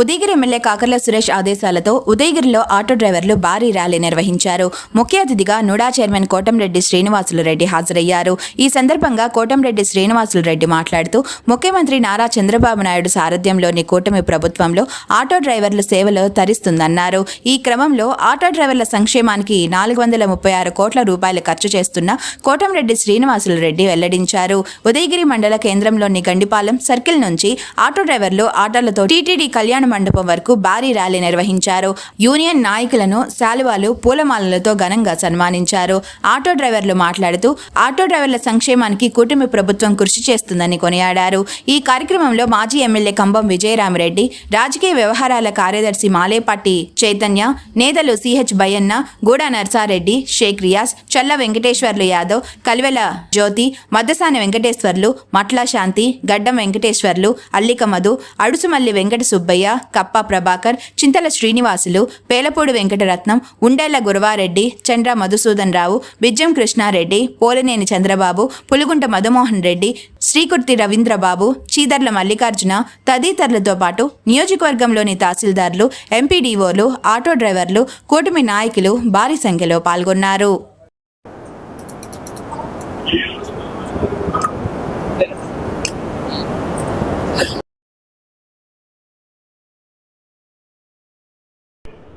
Udayagiri MLA Kakarla Suresh ఆదేశాలతో ఉదయగిరిలో auto డ్రైవర్లు భారీ ర్యాలీ నిర్వహించారు. ముఖ్య అతిథిగా నుడా చైర్మన్ కోటంరెడ్డి శ్రీనివాసులు రెడ్డి హాజరయ్యారు. ఈ సందర్భంగా కోటంరెడ్డి శ్రీనివాసులు రెడ్డి మాట్లాడుతూ ముఖ్యమంత్రి నారా చంద్రబాబు నాయుడు సారథ్యంలోని కూటమి ప్రభుత్వంలో ఆటో డ్రైవర్ల సేవలు తరిస్తుందన్నారు. ఈ క్రమంలో ఆటో డ్రైవర్ల సంక్షేమానికి నాలుగు వందల ముప్పై ఆరు కోట్ల రూపాయలు ఖర్చు చేస్తున్న కోటంరెడ్డి శ్రీనివాసులు రెడ్డి వెల్లడించారు. ఉదయగిరి మండల కేంద్రంలోని గండిపాలెం సర్కిల్ నుంచి ఆటో డ్రైవర్లు ఆటోలతో టీటీడీ కళ్యాణ మండపం వరకు భారీ ర్యాలీ నిర్వహించారు. యూనియన్ నాయకులను శాలువాలు పూలమాలలతో ఘనంగా సన్మానించారు. ఆటో డ్రైవర్లు మాట్లాడుతూ ఆటో డ్రైవర్ల సంక్షేమానికి కూటమి ప్రభుత్వం కృషి చేస్తుందని కొనియాడారు. ఈ కార్యక్రమంలో మాజీ ఎమ్మెల్యే కంబం విజయరామరెడ్డి రాజకీయ వ్యవహారాల కార్యదర్శి మాలేపట్టి చైతన్య నేతలు సిహెచ్ బయ్యన్న గూడ నర్సారెడ్డి షేక్ రియాజ్ చల్ల వెంకటేశ్వర్లు యాదవ్ కల్వెల జ్యోతి మద్దసాని వెంకటేశ్వర్లు మట్ల శాంతి గడ్డం వెంకటేశ్వర్లు అల్లిక మధు అడుసుమల్లి వెంకట సుబ్బయ్య కప్ప ప్రభాకర్ చింతల శ్రీనివాసులు పేలపూడి వెంకటరత్నం ఉండేళ్ళ గురవారెడ్డి చంద్ర మధుసూదన్ రావు బిజ్జం కృష్ణారెడ్డి పోలినేని చంద్రబాబు పులుగుంట మధుమోహన్ రెడ్డి శ్రీకుర్తి రవీంద్రబాబు చీదర్ల మల్లికార్జున తదితరులతో పాటు నియోజకవర్గంలోని తహసీల్దార్లు ఎంపీడీఓలు ఆటో డ్రైవర్లు కూటమి నాయకులు భారీ సంఖ్యలో పాల్గొన్నారు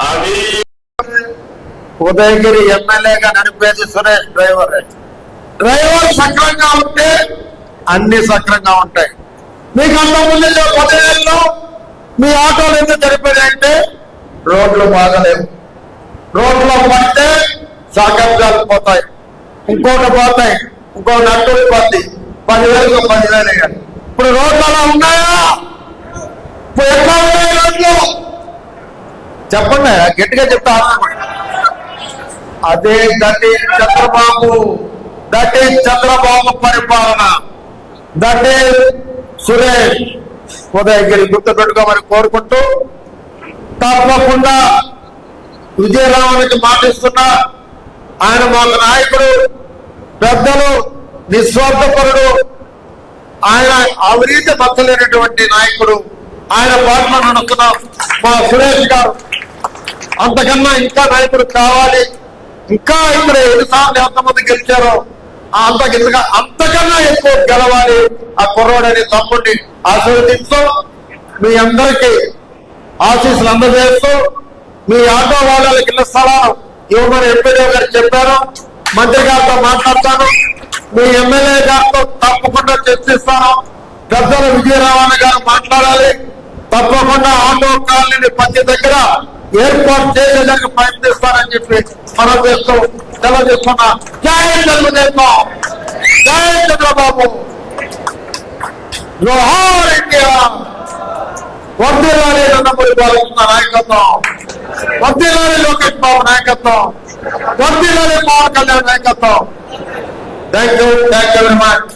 అది ఉదయగిరి ఎమ్మెల్యేగా నడిపేది సురేష్ డ్రైవర్. డ్రైవర్ సక్రంగా ఉంటే అన్ని సక్రంగా ఉంటాయి. మీకు అంతకుముందు పదేళ్ళలో మీ ఆటోలు ఎందుకు జరిపేదంటే రోడ్లు బాగలేవు. రోడ్లు పడితే సాగత్యాలు పోతాయి ఇంకోటి పోతాయి. ఇంకో నట్టులు పోతాయి పదివేలకు పదివేలు ఇప్పుడు రోడ్లు అలా ఉన్నాయా? ఇప్పుడు ఎట్లా ఉన్నాయి రోడ్లు? చెప్పండి గట్టిగా చెప్తా అదే దటి చంద్రబాబు దటి చంద్రబాబు పరిపాలన. దటి సురేష్. ఉదయగిరి గుర్తు పెట్టుకోమని కోరుకుంటూ తప్పకుండా విజయరామానికి మాటిస్తున్నా ఆయన మాకు నాయకుడు పెద్దలు నిస్వార్థపరుడు ఆయన అవినీతి మచ్చలేనటువంటి నాయకుడు ఆయన పాటలో నడుస్తున్న మా సురేష్ గారు. అంతకన్నా ఇంకా నాయకుడు కావాలి. ఇంకా ఇప్పుడు ఎన్నిసార్లు ఎంతమంది గెలిచారో ఆ అంత గెలుగా అంతకన్నా ఎక్కువ గెలవాలి ఆ కుర్రోడని తమ్ముడిని ఆశీర్వదిస్తూ మీ అందరికీ ఆశీస్సులు అందజేస్తూ మీ ఆటో వాళ్ళకి ఇళ్ళ స్థలాలు ఇవ్వమని ఎంపీడీ గారు చెప్పారు. మంత్రి గారితో మాట్లాడతాను. మీ ఎమ్మెల్యే గారితో తప్పకుండా చర్చిస్తాను. పెద్దల విజయరావణ గారు మాట్లాడాలి. తప్పకుండా ఆటో కాలనీ ప్రతి దగ్గర ఏర్పాటు చేసేదానికి ప్రయత్నిస్తారని చెప్పి మనం చేస్తూ తెలియజేస్తున్నా జై తెలుగుదేశం జై చంద్రబాబు. జోహార్ ఇండియా. వర్దిల్లాలి నందమూరి బాలకృష్ణ నాయకత్వం. వర్దిల్లాలి లోకేష్ బాబు నాయకత్వం. వర్దిల్లాలి పవన్ కళ్యాణ్ నాయకత్వం. Thank you thank you very much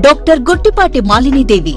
doctor Guttipati Malinidevi